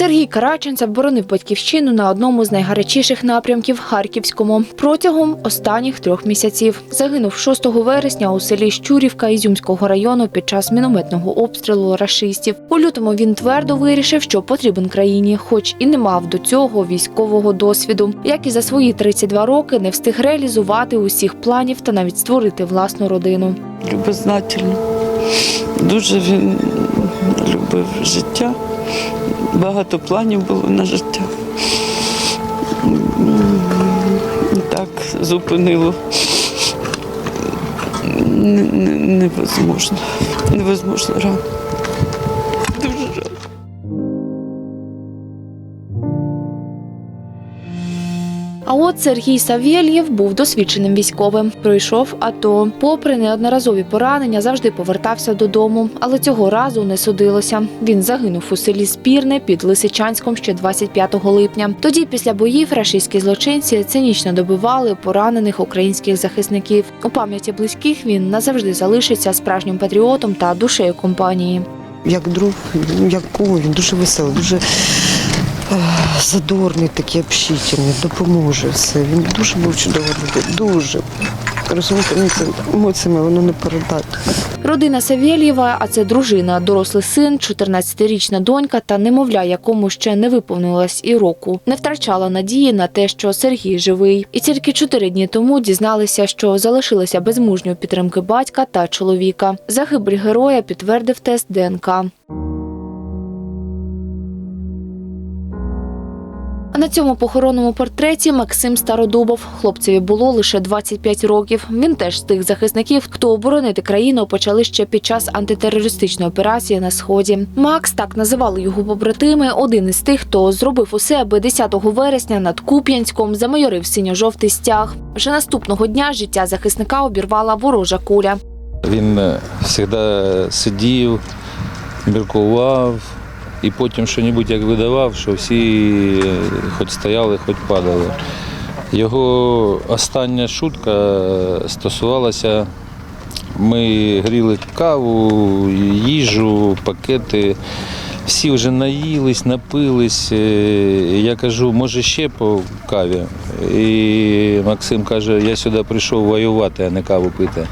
Сергій Караченцев боронив батьківщину на одному з найгарячіших напрямків Харківському протягом останніх трьох місяців. Загинув 6 вересня у селі Щурівка Ізюмського району під час мінометного обстрілу рашистів. У лютому він твердо вирішив, що потрібен країні, хоч і не мав до цього військового досвіду. Як і за свої 32 роки не встиг реалізувати усіх планів та навіть створити власну родину. любознательно. Дуже він любив життя. Багато планів було на життя. Так зупинило. Не- не- Невозможно. Невозможно рано. А от Сергій Савєльєв був досвідченим військовим. Пройшов АТО. Попри неодноразові поранення, завжди повертався додому, але цього разу не судилося. Він загинув у селі Спірне під Лисичанськом ще 25 липня. Тоді, після боїв, рашистські злочинці цинічно добивали поранених українських захисників. У пам'яті близьких він назавжди залишиться справжнім патріотом та душею компанії. як друг, як він дуже веселий, дуже задорний, такий общительний, допоможе все. Він дуже був чудовий людина, дуже. Розумієте, ну, емоціями воно не передати. Родина Савєлєва, а це дружина, дорослий син, 14-річна донька та немовля, якому ще не виповнилось і року, не втрачала надії на те, що Сергій живий. І тільки чотири дні тому дізналися, що залишилися без мужньої підтримки батька та чоловіка. Загибель героя підтвердив тест ДНК. На цьому похоронному портреті Максим Стародубов. Хлопцеві було лише 25 років. Він теж з тих захисників, хто оборонити країну почали ще під час антитерористичної операції на сході. Макс так називали його побратими. Один із тих, хто зробив усе, аби 10 вересня над Куп'янськом замайорив синьо-жовтий стяг. Вже наступного дня життя захисника обірвала ворожа куля. Він завжди сидів, міркував і потім щось як видавав, що всі е, хоч стояли, хоч падали. Його остання шутка е, стосувалася, ми гріли каву, їжу, пакети. Всі вже наїлись, напились. Е, Я кажу, може ще по каві. І Максим каже, я сюди прийшов воювати, а не каву пити.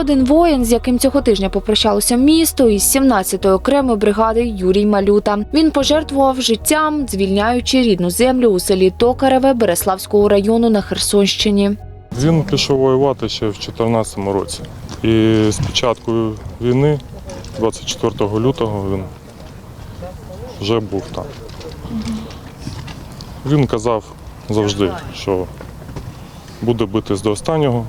Один воїн, з яким цього тижня попрощалося місто, із 17-ї окремої бригади Юрій Малюта. Він пожертвував життям, звільняючи рідну землю у селі Токареве Береславського району на Херсонщині. Він пішов воювати ще в 2014 році. І з початку війни, 24 лютого, він вже був там. Він казав завжди, що буде битись до останнього.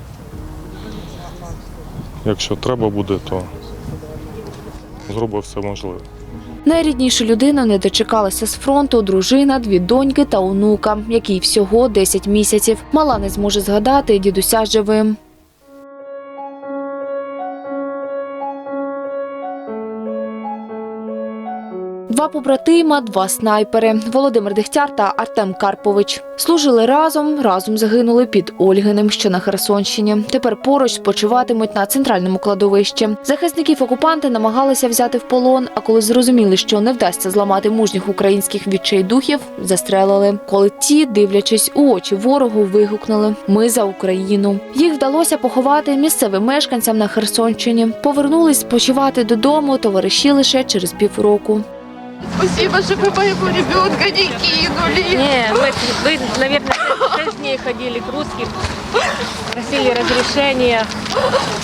Якщо треба буде, то зробив все можливе. Найрідніша людина не дочекалася з фронту дружина, дві доньки та онука, якій всього 10 місяців. Мала не зможе згадати дідуся живим. Два побратима, два снайпери Володимир Дегтяр та Артем Карпович. Служили разом, разом загинули під Ольгиним, що на Херсонщині. Тепер поруч спочиватимуть на центральному кладовищі. Захисників окупанти намагалися взяти в полон, а коли зрозуміли, що не вдасться зламати мужніх українських відчайдухів, застрелили. Коли ті, дивлячись у очі ворогу, вигукнули Ми за Україну. Їх вдалося поховати місцевим мешканцям на Херсонщині. Повернулись спочивати додому товариші лише через півроку. Спасибо, что вы моего ребенка не кинули. Не, вы, вы, наверное, дней ходили к русским, просили разрешения,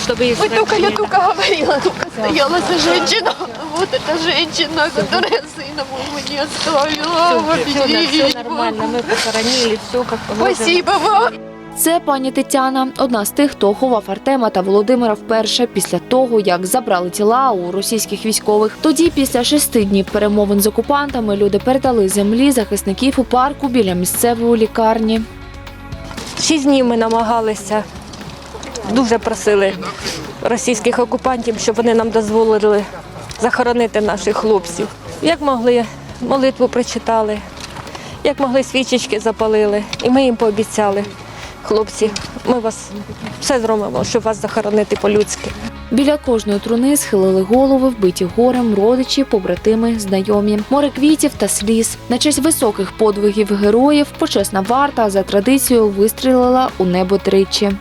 чтобы их Вот только я только говорила, только стояла за женщину. Вот эта женщина, которая сына моего не оставила. Все, все нормально, мы похоронили, все как положено. Спасибо вам. Це пані Тетяна, одна з тих, хто ховав Артема та Володимира вперше після того, як забрали тіла у російських військових. Тоді, після шести днів перемовин з окупантами, люди передали землі захисників у парку біля місцевої лікарні. Шість днів ми намагалися, дуже просили російських окупантів, щоб вони нам дозволили захоронити наших хлопців. Як могли, молитву прочитали, як могли свічечки запалили. І ми їм пообіцяли, хлопці, ми вас все зробимо, щоб вас захоронити по-людськи. Біля кожної труни схилили голови, вбиті горем, родичі, побратими, знайомі, море квітів та сліз. На честь високих подвигів героїв почесна варта за традицією вистрілила у небо тричі.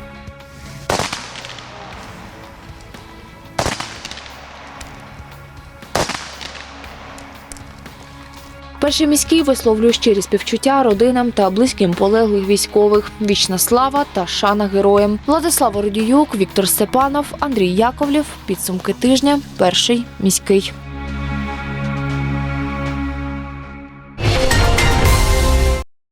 Перший міський висловлює щирі співчуття родинам та близьким полеглих військових. Вічна слава та шана героям. Владислав Родіюк, Віктор Степанов, Андрій Яковлєв. Підсумки тижня. Перший міський.